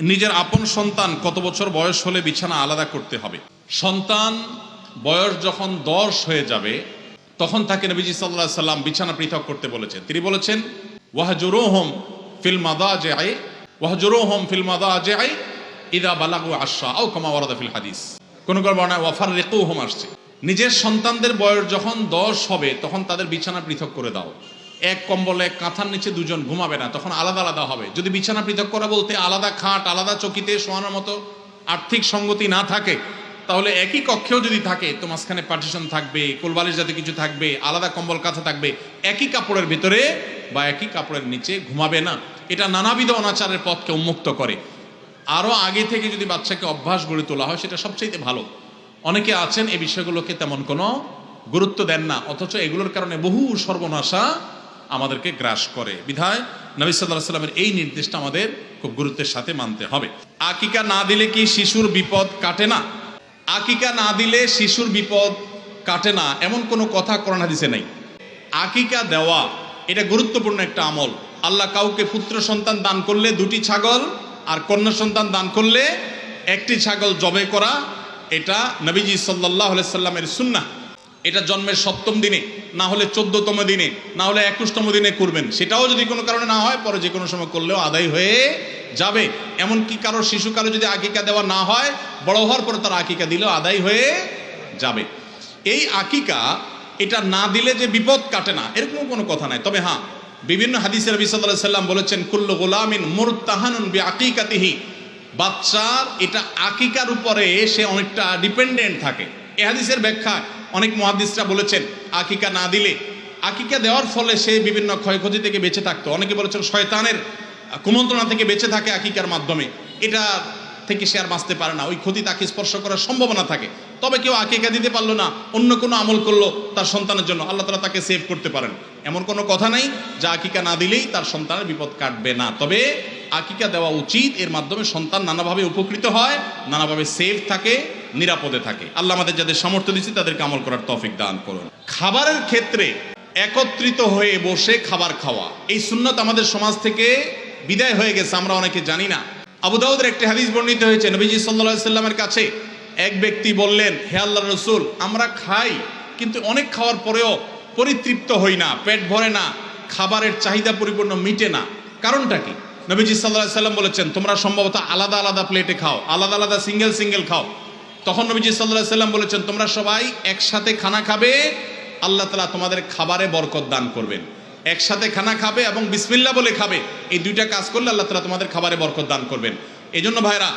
নিজের আপন সন্তান কত বছর বয়স হলে বিছানা আলাদা করতে হবে? সন্তান বয়স যখন দশ হয়ে যাবে, তখন তাকে নবীজি সাল্লাহ সাল্লাম বিছানা পৃথক করতে বলেছেন। তিনি বলেছেন, ওয়াহজুরোহম ফিল মাদা যে আই ওয়াহজুরোহম ফিল মাদা যে আই ইদা বালাগু আশা ও কমা ওয়ারাদা ফিল হাদিস। কোন কোন বর্ণায় ওয়াফার রেকু হোম আসছে। নিজের সন্তানদের বয়স যখন দশ হবে, তখন তাদের বিছানা পৃথক করে দাও। এক কম্বলে কাঁথার নিচে দুজন ঘুমাবে না, তখন আলাদা আলাদা হবে। যদি বিছানা পৃথক করা বলতে আলাদা খাট, আলাদা চকিতে শোয়ানোর মতো আর্থিক সঙ্গতি না থাকে, তাহলে একই কক্ষেও যদি থাকে, তো মাঝখানে পার্টিশন থাকবে, কোলবালিশ যাতে কিছু থাকবে, আলাদা কম্বল কাঁথা থাকবে, একই কাপড়ের ভিতরে বা একই কাপড়ের নিচে ঘুমাবে না। এটা নানাবিধ অনাচারের পথকে উন্মুক্ত করে। আরও আগে থেকে যদি বাচ্চাকে অভ্যাস গড়ে তোলা হয়, সেটা সবচেয়ে ভালো। অনেকে আছেন এই বিষয়গুলোকে তেমন কোনো গুরুত্ব দেন না, অথচ এগুলোর কারণে বহু সর্বনাশা আমাদেরকে গ্রাস করে। বিধায় নবী সাল্লাহ সাল্লামের এই নির্দেশটা আমাদের খুব গুরুত্বের সাথে মানতে হবে। আকিকা না দিলে কি শিশুর বিপদ কাটে না? আকিকা না দিলে শিশুর বিপদ কাটে না, এমন কোনো কথা করোনা হাদিসে নাই। আকিকা দেওয়া, এটা গুরুত্বপূর্ণ একটা আমল। আল্লাহ কাউকে পুত্র সন্তান দান করলে দুটি ছাগল আর কন্যা সন্তান দান করলে একটি ছাগল জবে করা, এটা নবীজি সাল্লাহ সাল্লামের সুন্না এটা জন্মের সপ্তম দিনে, না হলে চোদ্দতম দিনে, না হলে একুশতম দিনে করবেন। সেটাও যদি কোনো কারণে না হয়, পরে যে কোনো সময় করলেও আদায় হয়ে যাবে। এমনকি কারও শিশু কারও যদি আকিকা দেওয়া না হয়, বড় হওয়ার পরে তার আকিকা দিলেও আদায় হয়ে যাবে। এই আকিকা, এটা না দিলে যে বিপদ কাটে না এরকম কোনো কথা নাই। তবে হ্যাঁ বিভিন্ন হাদিসের নবী সাল্লাম বলেছেন, কুল্লু গোলামিন মুরতাহানুন বি আকিকাতিহি বাচ্চার এটা আকিকার উপরে সে অনেকটা ডিপেন্ডেন্ট থাকে। এ হাদিসের ব্যাখ্যা অনেক মহাদিসরা বলেছেন, আকিকা না দিলে, আকিকা দেওয়ার ফলে সে বিভিন্ন ক্ষয়ক্ষতি থেকে বেঁচে থাকতো। অনেকে বলেছেন শয়তানের কুমন্ত্রণা থেকে বেঁচে থাকে আকিকার মাধ্যমে। এটা থেকে সে আর বাঁচতে পারে না। ওই ক্ষতি তাকে স্পর্শ করার সম্ভাবনা থাকে। তবে কেউ আকিকা দিতে পারল না, অন্য কোনো আমল করল তার সন্তানের জন্য, আল্লাহ তালা তাকে সেভ করতে পারেন। এমন কোনো কথা নাই যে আকিকা না দিলেই তার সন্তানের বিপদ কাটবে না। তবে আকিকা দেওয়া উচিত, এর মাধ্যমে সন্তান নানাভাবে উপকৃত হয়, নানাভাবে সেফ থাকে নিরাপদে থাকে। আল্লাহ আমাদের যাদের সামর্থ্য দিচ্ছে তাদেরকে আমল করার তৌফিক দান করুন। খাবারের ক্ষেত্রে একত্রিত হয়ে বসে খাবার খাওয়া। এই সুন্নত আমাদের সমাজ থেকে বিদায় হয়ে গেছে, আমরা অনেকে জানি না। আবু দাউদের একটি হাদিস বর্ণিত হয়েছে, নবীজি সাল্লাল্লাহু সাল্লামের কাছে এক ব্যক্তি বললেন, হে আল্লাহ রসুল, আমরা খাই, কিন্তু অনেক খাওয়ার পরেও পরিতৃপ্ত হই না, পেট ভরে না, খাবারের চাহিদা পরিপূর্ণ মিটে না। কারণটা কি? নবীজি সাল্লাহ সাল্লাম বলেছেন, তোমরা সম্ভবত আলাদা আলাদা প্লেটে খাও, আলাদা আলাদা সিঙ্গেল সিঙ্গেল খাও। তখন নবীজি সাল্লাহ সাল্লাম বলেছেন, তোমরা সবাই একসাথে খানা খাবে, আল্লাহ তালা তোমাদের খাবারে বরকত দান করবেন। একসাথে খানা খাবে এবং বিসমিল্লা বলে খাবে। এই দুইটা কাজ করলে আল্লাহ তালা তোমাদের খাবারে বরকত দান করবেন। এই জন্য ভাইরা,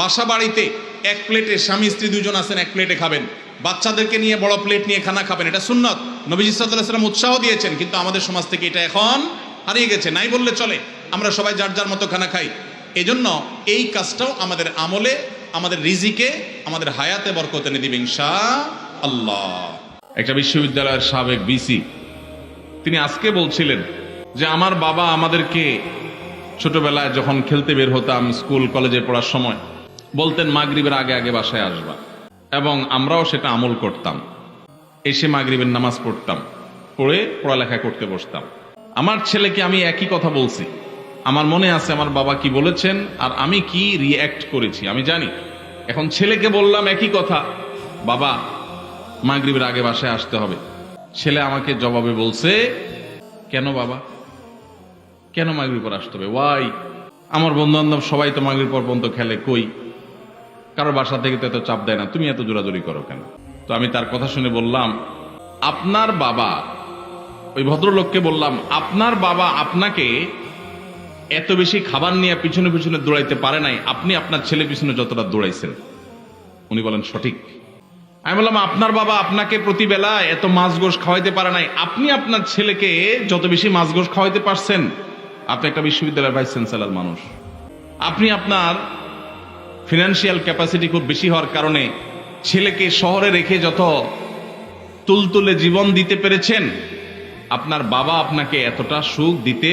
বাসা বাড়িতে এক প্লেটে স্বামী, স্ত্রী দুজন আছেন, এক প্লেটে খাবেন। বাচ্চাদেরকে নিয়ে বড় প্লেট নিয়ে খানা খাবেন, এটা সুন্নত। নবীজি সাল্লাম উৎসাহ দিয়েছেন, কিন্তু আমাদের সমাজ থেকে এটা এখন হারিয়ে গেছে। নাই বললে চলে, আমরা সবাই যার যার মতো খানা খাই। এজন্য এই কাজটাও আমাদের আমলে আমাদের রিজিকে, আমাদের হায়াতে বরকত এনে দিবে ইনশা আল্লাহ একটা বিশ্ববিদ্যালয়ের সাবেক বিসি, তিনি আজকে বলছিলেন যে আমার বাবা আমাদেরকে ছোটবেলায় যখন খেলতে বের হতাম স্কুল, কলেজে পড়ার সময়, বলতেন মাগরিবের আগে আগে বাসায় আসবা। এবং আমরাও সেটা আমল করতাম। এসে মাগরিবের নামাজ পড়তাম, পড়ে পড়ালেখা করতে বসতাম। আমার ছেলেকে আমি একই কথা বলছি আমার মনে আছে আমার বাবা কি বলেছেন আর আমি কি রিয়্যাক্ট করেছি, আমি জানি। এখন ছেলেকে বললাম একই কথা, বাবা, মাগরিবের আগে বাসায় আসতে হবে। ছেলে আমাকে জবাবে বলছে, কেন বাবা? কেন মাগরিব পর আসতে হবে? ওয়াই আমার বন্ধু বান্ধব সবাই তো মাগরিব পর পর্যন্ত খেলে, কই? কারও বাসা থেকে তো এত চাপ দেয় না, তুমি এত জোরাজুরি করো কেন? তো আমি তার কথা শুনে বললাম, আপনার বাবা, ওই ভদ্রলোককে বললাম, আপনার বাবা আপনাকে এত বেশি খাবার নিয়ে পিছনে পিছনে দৌড়াইতে পারে নাই। আপনি আপনার ছেলে পিছনে যতটা দৌড়াইছেন। উনি বলেন, সঠিক। আমি বললাম, আপনার বাবা আপনাকে প্রতিবেলা এত মাছ গোস খাওয়াইতে পারে নাই। আপনি আপনার ছেলেকে যত বেশি মাছ গোস খাওয়াইতে পারছেন, আপনি একটা বিশ্ববিদ্যালয়ের ভাইস চ্যান্সেলর মানুষ। আপনি আপনার ফিনান্সিয়াল ক্যাপাসিটি খুব বেশি হওয়ার কারণে ছেলেকে শহরে রেখে যত তুলতুলে জীবন দিতে পেরেছেন, আপনার বাবা আপনাকে এতটা সুখ দিতে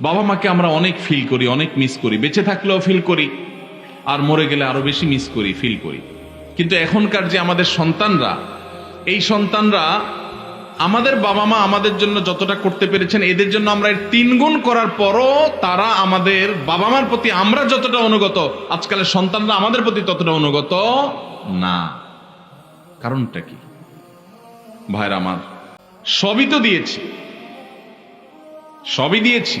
বাবা মাকে আমরা অনেক ফিল করি, অনেক মিস করি। বেঁচে থাকলেও ফিল করি, আর মরে গেলে আরও বেশি মিস করি ফিল করি। কিন্তু এখনকার যে আমাদের সন্তানরা, এই সন্তানরা আমাদের বাবা মা আমাদের জন্য যতটা করতে পেরেছেন, এদের জন্য আমরা এর তিন গুণ করার পরও তারা আমাদের বাবা মার প্রতি আমরা যতটা অনুগত, আজকালের সন্তানরা আমাদের প্রতি ততটা অনুগত না। কারণটা কি? ভাইরা আমার, সবই তো দিয়েছি। সবই দিয়েছি।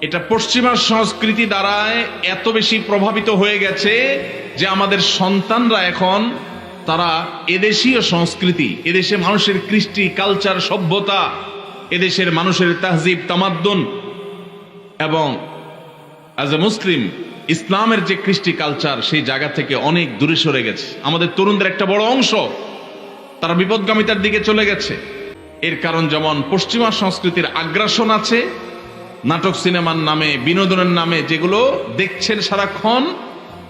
এটা পশ্চিমা সংস্কৃতি দ্বারায় এত বেশি প্রভাবিত হয়ে গেছে যে আমাদের সন্তানরা এখন তারা এদেশীয় সংস্কৃতি, এদেশে মানুষের কৃষ্টি কালচার সভ্যতা, এদেশের মানুষের তাহজিব, তামাদ্দুন এবং অ্যাজ এ মুসলিম ইসলামের যে কৃষ্টি কালচার সেই জায়গা থেকে অনেক দূরে সরে গেছে। আমাদের তরুণদের একটা বড় অংশ তারা বিপদগামিতার দিকে চলে গেছে। এর কারণ যেমন পশ্চিমা সংস্কৃতির আগ্রাসন আছে নাটক সিনেমার নামে, বিনোদনের নামে যেগুলো দেখছেন সারাক্ষণ,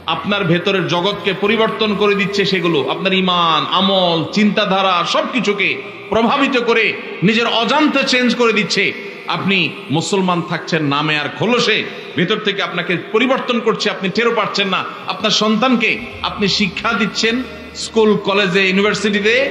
আপনার ভেতরের জগৎকে পরিবর্তন করে দিচ্ছে সেগুলো। আপনার ইমান, আমল, চিন্তাধারা সবকিছুকে প্রভাবিত করে, নিজের অজান্তে চেঞ্জ করে দিচ্ছে। আপনি মুসলমান থাকছেন, নামে আর খোলসে, ভেতর থেকে আপনাকে পরিবর্তন করছে, আপনি টেরো পাচ্ছেন না। আপনার সন্তানকে আপনি শিক্ষা দিচ্ছেন স্কুল কলেজে ইউনিভার্সিটিতে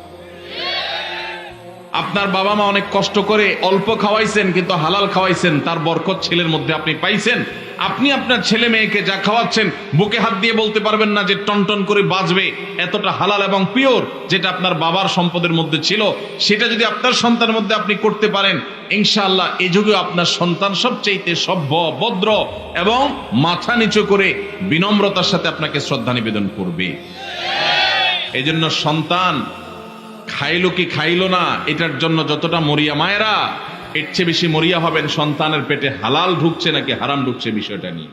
আপনার বাবা মা অনেক কষ্ট করে অল্প খাওয়াইছেন, কিন্তু হালাল খাওয়াইছেন, তার বরকত ছেলের মধ্যে আপনি পাইছেন। আপনি আপনার ছেলে মেয়েকে যা খাওয়াচ্ছেন, বুকে হাত দিয়ে বলতে পারবেন না যে টনটন করে বাঁচবে, এতটা হালাল এবং পিওর যেটা আপনার বাবার সম্পদের মধ্যে ছিল। সেটা যদি আপনার সন্তানের মধ্যে আপনি করতে পারেন, ইনশাআল্লাহ এ যুগে আপনার সন্তান সবচেয়ে সভ্য, ভদ্র এবং মাথা নিচু করে বিনম্রতার সাথে আপনাকে শ্রদ্ধা নিবেদন করবে। এই সন্তান খাইলো কি খাইলো না, এটার জন্য যতটা মরিয়া মায়েরা, এর চেয়ে বেশি মরিয়া হবেন সন্তানের পেটে হালাল ঢুকছে নাকি হারাম ঢুকছে বিষয়টা নিয়ে।